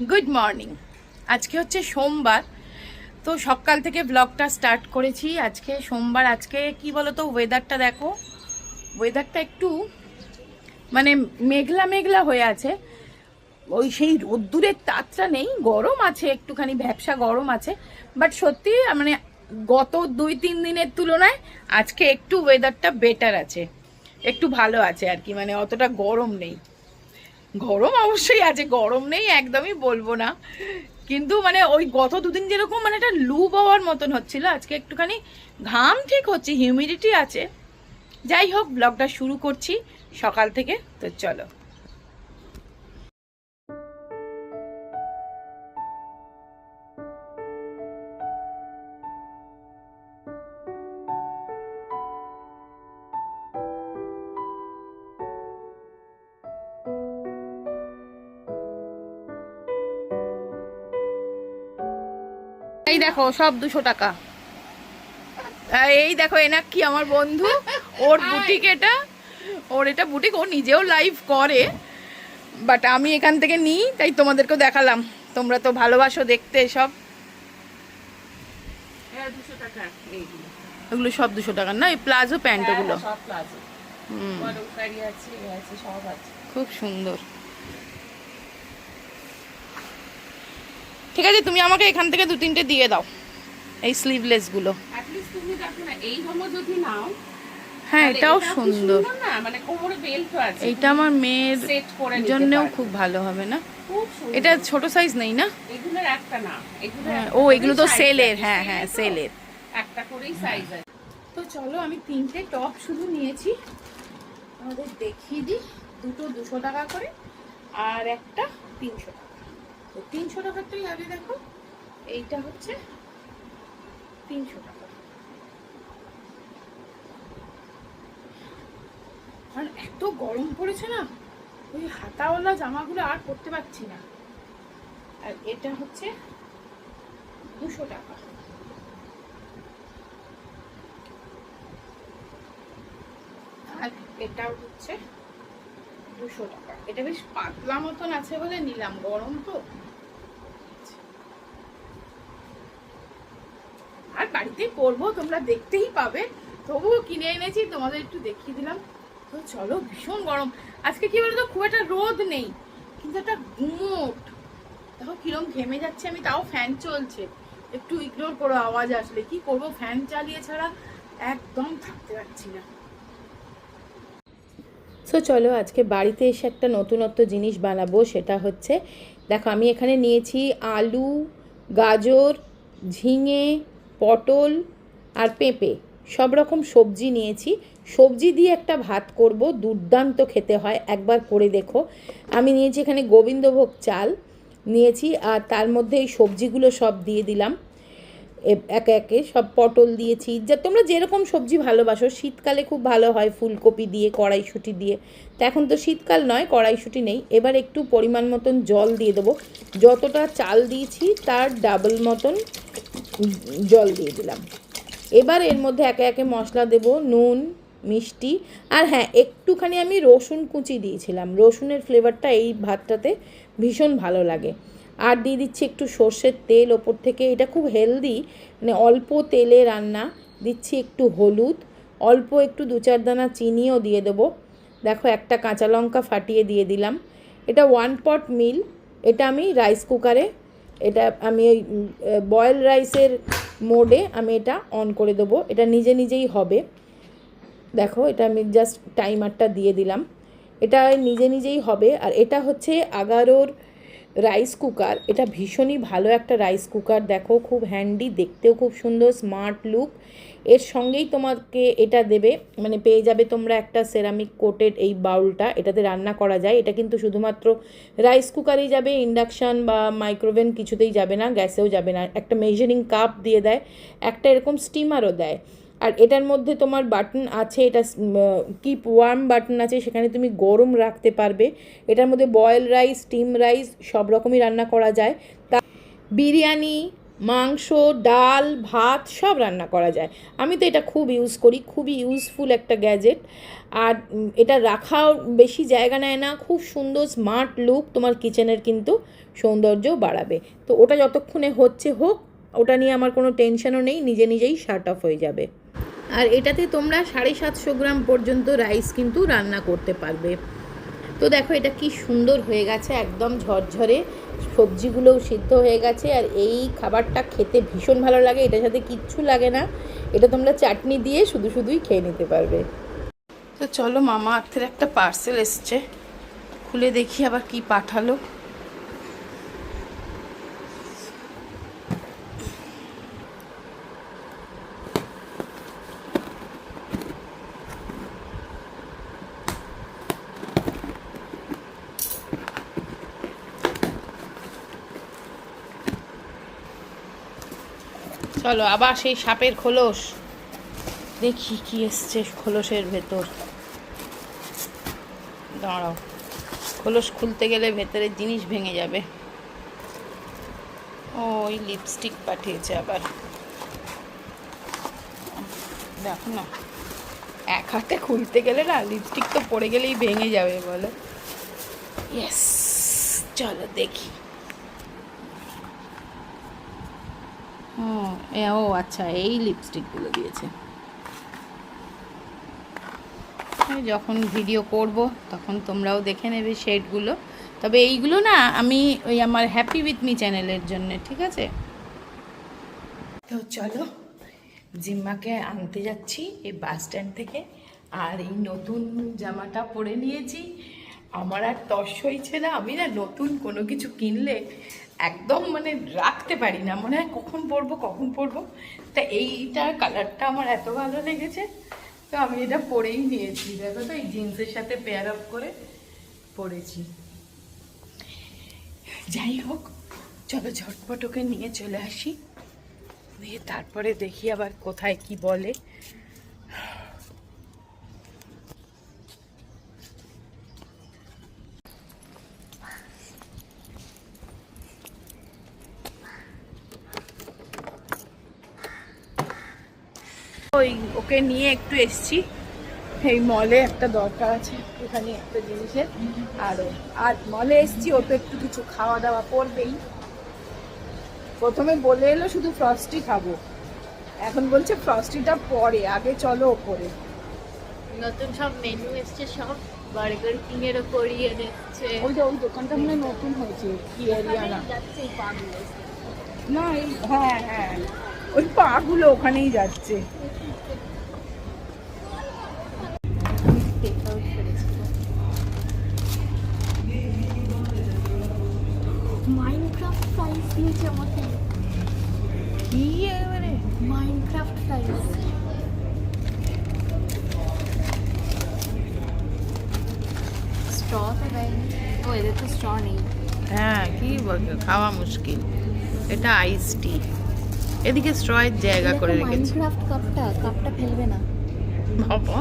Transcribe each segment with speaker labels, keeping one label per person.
Speaker 1: Good morning আজকে হচ্ছে সোমবার, তো সকাল থেকে ব্লগটা স্টার্ট করেছি। আজকে সোমবার, আজকে কি বলতো ওয়েদারটা দেখো। ওয়েদারটা একটু মানে মেঘলা মেঘলা হয়ে আছে। ওই সেই রোদ্দুরের তাপটা নেই, গরম আছে, একটুখানি ভ্যাবসা গরম আছে। বাট সত্যি মানে গত দুই, তিন দিনের তুলনায় আজকে একটু ওয়েদারটা বেটার আছে। একটু ভালো আছে আর কি মানে অতটা গরম নেই। গরম অবশ্যই আছে, গরম নেই একদমই বলব না। কিন্তু মানে ওই গত দুদিন যেরকম মানে একটা লু পাওয়ার মতন হচ্ছিল, আজকে একটুখানি ঘাম ঠিক হচ্ছে হিউমিডিটি আছে। যাই হোক ব্লগটা শুরু করছি সকাল থেকে, তো চলো। এই দেখো সব দুশো টাকা। এই দেখো এনাক কি আমার বন্ধু। ওর বুটিক এটা। ওর এটা বুটিক ও নিজেও লাইভ করে। বাট আমি এখান থেকে নিই তাই তোমাদেরকেও দেখালাম। তোমরা তো ভালোবাসো দেখতে সব।
Speaker 2: হ্যাঁ দুশো টাকা এইগুলো
Speaker 1: ওগুলো সব দুশো টাকার না? এই প্লাজো প্যান্ট
Speaker 2: হ্যাঁ,
Speaker 1: ওগুলো
Speaker 2: আছে।
Speaker 1: খুব সুন্দর। ঠিক আছে তুমি আমাকে এখান থেকে দু তিনটে দিয়ে দাও। এই স্লিভলেসগুলো।
Speaker 2: অ্যাটলিস্ট তুমি দেখো না এই রকম যদি নাও
Speaker 1: হ্যাঁ এটাও সুন্দর।
Speaker 2: মানে
Speaker 1: এইটা আমার মেয়ের জন্যও খুব ভালো হবে না? এটা ছোট সাইজ নেই না?
Speaker 2: একটা না
Speaker 1: হ্যাঁ, ও এগুলো তো সেলের হ্যাঁ হ্যাঁ সেলের
Speaker 2: একটা করেই সাইজ আছে।
Speaker 1: তো চলো আমি তিনটে টপ শুধু নিয়েছি। আমাদের দেখিয়ে দিই দুটো দুশো টাকা করে আর একটা তিনশো টাকা। তিনশো টাকারটাই আগে দেখো। এইটা হচ্ছে তিনশো টাকা। আর এত গরম পড়েছে না, ওই হাতাওয়ালা জামাগুলো আর পরতে পারছি না। আর এটা হচ্ছে দুশো টাকা। আর এটাও হচ্ছে দুশো টাকা। এটা বেশ পাতলা মতন আছে বলে নিলাম, গরম তো। আর বাড়িতে করব, তোমরা দেখতেই পাবে। তবুও কিনে এনেছি, তোমাদের একটু দেখিয়ে দিলাম। তো চলো, ভীষণ গরম। আজকে কি বলতো, খুব একটা রোদ নেই, কিন্তু একটা গুমোট। দেখো কিরম ঘেমে যাচ্ছে আমি, তাও ফ্যান চলছে। একটু ইগনোর করো আওয়াজ আসলে, কি করব ফ্যান চালিয়ে ছাড়া একদম থাকতে পারছি না। সো চলো, আজকে বাড়িতে এসে একটা নতুনত্ব জিনিস বানাবো, সেটা হচ্ছে, দেখো আমি এখানে নিয়েছি আলু, গাজর, ঝিঙে পটল আর পেঁপে, সব রকম সবজি নিয়েছি। সবজি দিয়ে একটা ভাত করব, দুর্দান্ত খেতে হয়, একবার করে দেখো। আমি নিয়েছি এখানে গোবিন্দভোগ চাল নিয়েছি, আর তার মধ্যে এই সবজিগুলো সব দিয়ে দিলাম। একে একে সব পটল দিয়েছি। যা, তোমরা যেরকম সবজি ভালোবাসো, শীতকালে খুব ভালো হয় ফুলকপি দিয়ে, কড়াইশুঁটি দিয়ে। তো এখন তো শীতকাল নয়, কড়াইশুঁটি নেই। এবার একটু পরিমাণ মতন জল দিয়ে দেবো। যতটা চাল দিয়েছি, তার ডাবল মতন জল দিয়ে দিলাম। এবার এর মধ্যে একে একে মশলা দেব, নুন, মিষ্টি, আর হ্যাঁ একটুখানি আমি রসুন কুচি দিয়েছিলাম। রসুনের ফ্লেভারটা এই ভাতটাতে ভীষণ ভালো লাগে। আর দিয়ে দিচ্ছি একটু সর্ষের তেল, ওপর থেকে এটা খুব হেলদি মানে অল্প তেলে রান্না। দিচ্ছি একটু হলুদ, অল্প একটু দু চার দানা চিনিও দিয়ে দেবো। দেখো, একটা কাঁচা লঙ্কা ফাটিয়ে দিয়ে দিলাম। এটা ওয়ান পট মিল এটা আমি রাইস কুকারে এটা আমি ওই বয়েল রাইসের মোডে আমি এটা অন করে দেবো। এটা নিজে নিজেই হবে। দেখো, এটা আমি জাস্ট টাইমারটা দিয়ে দিলাম। এটা নিজে নিজেই হবে। আর এটা হচ্ছে আগারোর রাইস কুকার এটা ভীষণই ভালো একটা রাইস কুকার দেখো, খুব হ্যান্ডি দেখতেও খুব সুন্দর স্মার্ট লুক এর সঙ্গেই তোমাকে এটা দেবে। মানে পেয়ে যাবে তোমরা একটা সেরামিক কোটেড এই বাউলটা। এটাতে রান্না করা যায়। এটা কিন্তু শুধুমাত্র রাইস কুকারেই যাবে ইন্ডাকশান বা মাইক্রোওভেন কিছুতেই যাবে না, গ্যাসেও যাবে না। একটা মেজারিং কাপ দিয়ে দেয়। একটা এরকম স্টিমারও দেয়। আর এটার মধ্যে তোমার বাটন আছে, এটা কিপ ওয়ার্ম বাটন আছে, সেখানে তুমি গরম রাখতে পারবে। এটার মধ্যে বয়েল রাইস স্টিম রাইস সব রকমই রান্না করা যায়। তা, বিরিয়ানি, মাংস, ডাল, ভাত সব রান্না করা যায়। আমি তো এটা খুব ইউজ করি, খুবই ইউজফুল একটা গ্যাজেট আর এটা রাখাও বেশি জায়গা নেয় না, খুব সুন্দর স্মার্ট লুক তোমার কিচেনের কিন্তু সৌন্দর্যও বাড়াবে। তো ওটা যতক্ষণে হচ্ছে হোক, ওটা নিয়ে আমার কোনো টেনশনও নেই, নিজে নিজেই শার্ট অফ হয়ে যাবে। আর এটাতে তোমরা সাড়ে সাতশো গ্রাম পর্যন্ত রাইস কিন্তু রান্না করতে পারবে। তো দেখো এটা কি সুন্দর হয়ে গেছে, একদম ঝরঝরে। সবজিগুলোও সিদ্ধ হয়ে গেছে আর এই খাবারটা খেতে ভীষণ ভালো লাগে এটার সাথে কিচ্ছু লাগে না। এটা তোমরা চাটনি দিয়ে শুধু শুধুই খেয়ে নিতে পারবে। তো চলো মামা আর্থের একটা পার্সেল এসছে, খুলে দেখি আবার কি পাঠালো। চলো, আবার সেই সাপের খোলস। দেখি কি এসছে খোলসের ভেতর। দাঁড়াও, খোলস খুলতে গেলে ভেতরের জিনিস ভেঙে যাবে। ওই লিপস্টিক পাঠিয়েছে আবার। দেখো না, এক হাতে খুলতে গেলে না লিপস্টিক তো পড়ে গেলেই ভেঙে যাবে বলো। ইয়েস চলো দেখি। ও এ ও আচ্ছা এই লিপস্টিকগুলো দিয়েছে। যখন ভিডিও করব, তখন তোমরাও দেখে নেবে শেডগুলো তবে এইগুলো না, আমি ওই আমার হ্যাপি উইথ মি চ্যানেলের জন্য, ঠিক আছে? তো চলো, জিম্মাকে আনতে যাচ্ছি এই বাস স্ট্যান্ড থেকে। আর এই নতুন জামাটা পরে নিয়েছি। আমার আর তস হয়েছে না, আমি না নতুন কোনো কিছু কিনলে একদম মানে রাখতে পারি না। মনে হয় কখন পরবো কখন পরবো। তা এইটার কালারটা আমার এত ভালো লেগেছে, তো আমি এটা পরেই নিয়েছি। দেখো তো, এই জিন্সের সাথে পেয়ার আপ করে পরেছি। যাই হোক, চলো ঝটপট ওকে নিয়ে চলে আসি। নিয়ে তারপরে দেখি আবার কোথায় কি বলে। ওই ওকে নিয়ে একটু এসছি। এই মলে একটা দরকার আছে এখানে একটা জিনিসের। আর আর মলে এসছি ও তো একটু কিছু খাওয়া দাওয়া করবেই। প্রথমে বলে এলো শুধু ফ্রস্টি খাব। এখন বলছে ফ্রস্টিটা পরে আগে চলো ওপরে।
Speaker 3: নতুন সব মেনু এসছে সব। বার্গার কিং এর কোরিয়ান এসছে।
Speaker 1: ওই যে ওই দোকানটা মনে নতুন হয়েছে কি
Speaker 3: পাগুলো
Speaker 1: না এই হ্যাঁ হ্যাঁ। ওই পাগুলো ওখানেই যাচ্ছে।
Speaker 3: মাইনক্রাফট দিয়েছে আমাকে।
Speaker 1: কি এবারে?
Speaker 3: মাইনক্রাফট
Speaker 1: হ্যাঁ কি খাওয়া মুশকিল। এটা আইস টি এদিকে স্ট্রয়ের জায়গা করে রেখেছে।
Speaker 3: মাইনক্রাফট কাপটা কাপটা ফেলবে না।
Speaker 1: বাবা।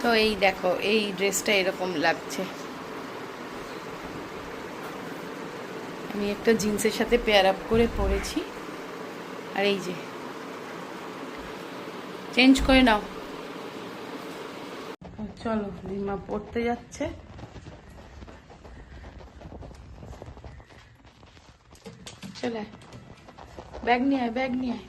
Speaker 1: তো এই দেখো এই ড্রেসটা এরকম লাগছে। আমি একটা জিন্সের সাথে পেয়ার আপ করে পরেছি। আর এই যে চেঞ্জ করে নাও। চলো রিমা পড়তে যাচ্ছে। চলে। ব্যাগ নিয়ে আয়, ব্যাগ নিয়ে আয়।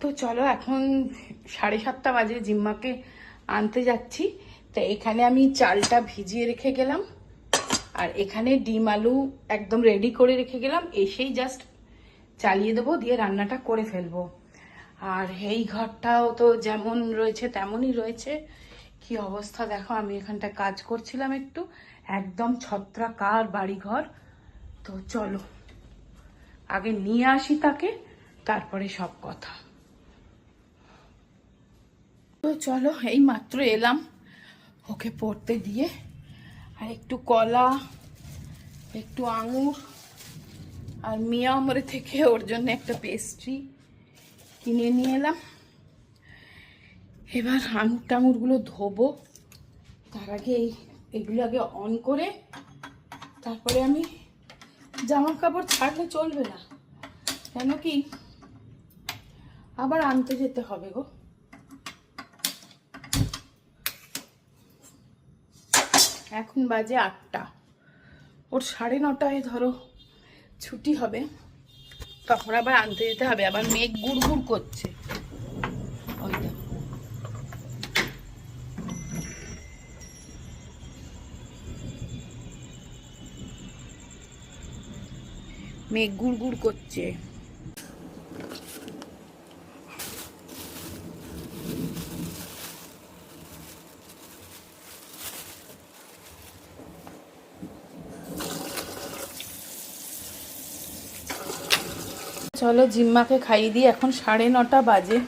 Speaker 1: তো চলো, এখন সাড়ে সাতটা বাজে, জিম্মাকে আনতে যাচ্ছি। তো এখানে আমি চালটা ভিজিয়ে রেখে গেলাম। আর এখানে ডিম আলু একদম রেডি করে রেখে গেলাম। এসেই জাস্ট চালিয়ে দেবো, দিয়ে রান্নাটা করে ফেলব। আর এই ঘরটাও তো যেমন রয়েছে, তেমনই রয়েছে। কি অবস্থা দেখো, আমি এখানটা কাজ করছিলাম একটু। একদম ছত্রাকার বাড়িঘর। তো চলো, আগে নিয়ে আসি তাকে, তারপরে সব কথা। তো চলো, এই মাত্র এলাম। ওকে পড়তে দিয়ে। আর একটু কলা, একটু আঙুর, আর মিয়া আমরে থেকে ওর জন্য একটা পেস্ট্রি কিনে নিয়ে এলাম। এবার আঙুর টাঙুরগুলো ধোবো। তার আগে এই এগুলো আগে অন করে তারপরে আমি জামা কাপড় ছাড়লে চলবে না। কেন কি? আবার আনতে যেতে হবে গো। এখন বাজে আটটা। ওর সাড়ে নটায় ধরো ছুটি হবে, তখন আবার আনতে যেতে হবে। আবার মেঘ গুড় গুড় করছে। ওই দেখো মেঘ গুড় গুড় করছে। চলো জিম্মাকে খাইয়ে দিই। এখন সাড়ে নটা বাজে।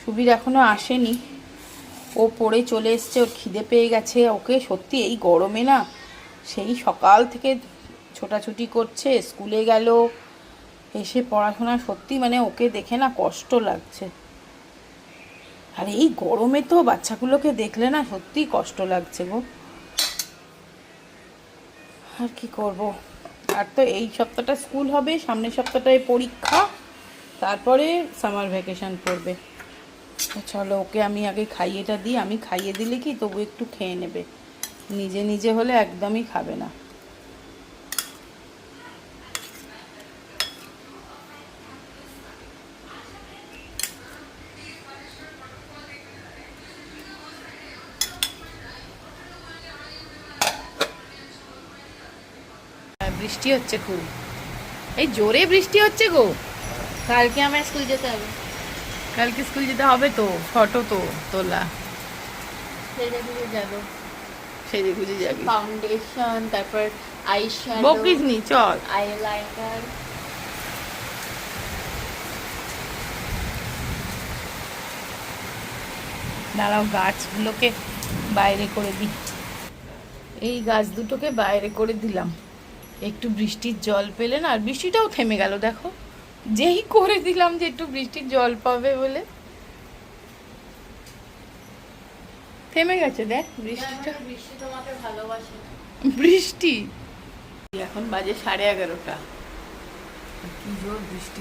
Speaker 1: সুবীর এখনও আসেনি। ও পড়ে চলে এসছে, ওর খিদে পেয়ে গেছে। ওকে সত্যি এই গরমে না সেই সকাল থেকে ছোটাছুটি করছে, স্কুলে গেল, এসে পড়াশোনা সত্যি মানে ওকে দেখে না কষ্ট লাগছে। আর এই গরমে তো বাচ্চাগুলোকে দেখলে না সত্যি কষ্ট লাগছে গো। আর কি করব? আর তো এই সপ্তাহটা স্কুল হবে, সামনের সপ্তাহটায় পরীক্ষা, তারপরে সামার ভ্যাকেশান পড়বে। চলো, ওকে আমি আগে খাইয়েটা দিই, আমি খাইয়ে দিলে কি তবু একটু খেয়ে নেবে। নিজে নিজে হলে একদমই খাবে না। বৃষ্টি হচ্ছে খুব। এই জোরে বৃষ্টি হচ্ছে গো।
Speaker 3: কালকে আমার স্কুল যেতে হবে।
Speaker 1: কালকে স্কুল যেতে হবে তো ফটো তো তোলা। সেজে গুজে যাবি।
Speaker 3: ফাউন্ডেশন তারপর আই শ্যাডো
Speaker 1: বকিস নি চল।
Speaker 3: আইলাইনার
Speaker 1: দাঁড়াও গাছগুলোকে বাইরে করে দিই। এই গাছ দুটোকে বাইরে করে দিলাম। একটু বৃষ্টির জল পেলে না আর বৃষ্টিটাও থেমে গেল দেখো। যেই করে দিলাম যে একটু বৃষ্টির জল পাবে বলে। থেমে গেছে দেখ বৃষ্টিটা।
Speaker 3: বৃষ্টি তোমাকে ভালোবাসে
Speaker 1: বৃষ্টি। এখন বাজে সাড়ে এগারোটা। কি জোর বৃষ্টি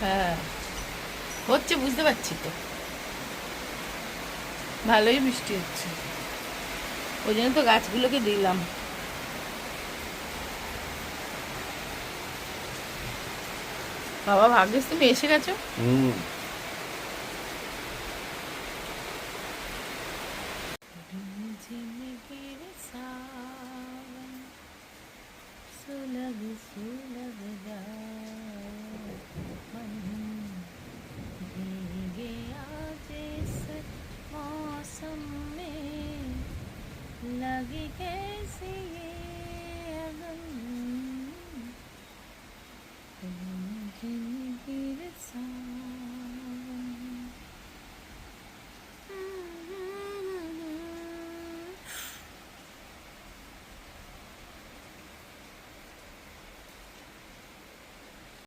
Speaker 1: হ্যাঁ। হচ্ছে বুঝতে পারছি তো। ভালোই বৃষ্টি হচ্ছে। ওই জন্য তো গাছগুলোকে দিলাম। বাবা ভাবছিস তুমি এসে গেছো। হুম।